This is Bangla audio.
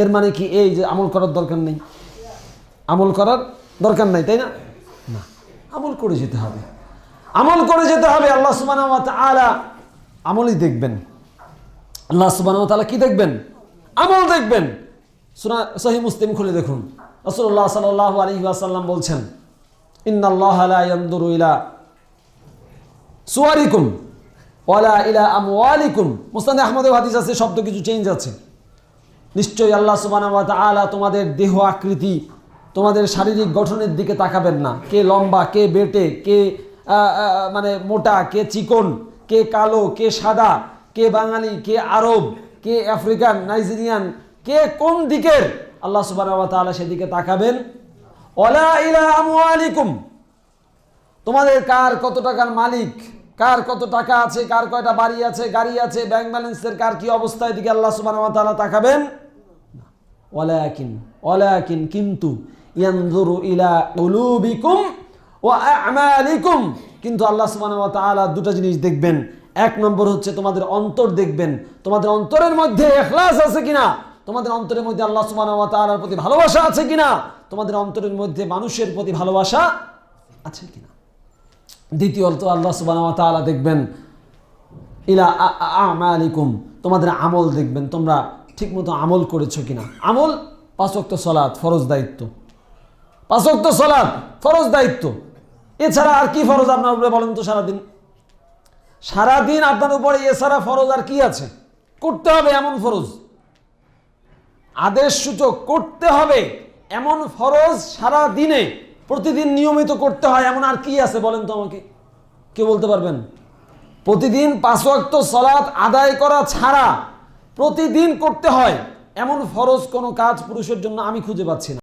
এর মানে কি? এই যে আমল করার দরকার নেই। আমল করার দরকার নাই, তাই না? না, আমল করে যেতে হবে। আমল করে যেতে হবে। আল্লাহ সুবাহ আলা আমলই দেখবেন। আল্লাহ তাআলা কি দেখবেন? আমল দেখবেন। সুনা সহি মুসলিম খুলে দেখুন। রসুল্লাহ সাল্লাহ আলী আসাল্লাম বলছেন ইয়ানদুরু ইলা সুয়ারিকুম ওয়ালা ইলা আমওয়ালিকুম। মুস্তাদ আহমদের হাদিস আছে, শব্দ কিছু চেঞ্জ আছে। নিশ্চয়ই আল্লাহ সুবহানাহু ওয়া তাআলা তোমাদের দেহ আকৃতি, তোমাদের শারীরিক গঠনের দিকে তাকাবেন না। কে লম্বা, কে বেটে, কে মানে মোটা, কে চিকন, কে কালো, কে সাদা, কে বাঙালি, কে আরব, কে আফ্রিকান, নাইজেরিয়ান, কে কোন দিকের, আল্লাহ ওয়া সেদিকে তাকাবেন। ইলা আমওয়ালিকুম। তোমাদের কার কত টাকার মালিক, কার কত টাকা আছে, কার কয়টা বাড়ি আছে, গাড়ি আছে, ব্যাংক ব্যালেন্সের কার কি অবস্থা, এদিকে আল্লাহ তাআলা তাকাবেন। ওয়ালাকিন ওয়ালাকিন কিন্তু ইয়ানজুরু ইলা কুলুবিকুম ওয়া আমালিকুম। কিন্তু আল্লাহ সুবহানাহু ওয়া তাআলা দুটো জিনিস দেখবেন। এক নম্বর হচ্ছে তোমাদের অন্তর দেখবেন। তোমাদের অন্তরের মধ্যে ইখলাস আছে কিনা? তোমাদের অন্তরের মধ্যে আল্লাহ সুবহানাহু ওয়া তাআলার প্রতি ভালোবাসা আছে কিনা? তোমাদের অন্তরের মধ্যে মানুষের প্রতি ভালোবাসা আছে কিনা? দ্বিতীয়ত আল্লাহ সুবহানাহু ওয়া তাআলা দেখবেন, ইলা আমালিকুম তোমাদের আমল দেখবেন। তোমরা ঠিকমতো আমল করেছ কিনা? আমল পাঁচক্ত সলাৎ, ফরজ দায়িত্ব। পাঁচক্ত সলাৎ, ফরজ দায়িত্ব। এছাড়া আর কি ফরজ আপনার উপরে বলেন তো সারাদিন? সারাদিন আপনার উপরে এছাড়া ফরজ আর কি আছে? করতে হবে এমন ফরজ। আদেশ সূচক করতে হবে এমন ফরজ সারা দিনে প্রতিদিন নিয়মিত করতে হয় এমন আর কি আছে বলেন তো আমাকে? কে বলতে পারবেন? প্রতিদিন পাঁচ ওয়াক্ত সলাৎ আদায় করা ছাড়া প্রতিদিন করতে হয়। এমন ফরজ কোনো কাজ পুরুষের জন্য আমি খুঁজে পাচ্ছি না।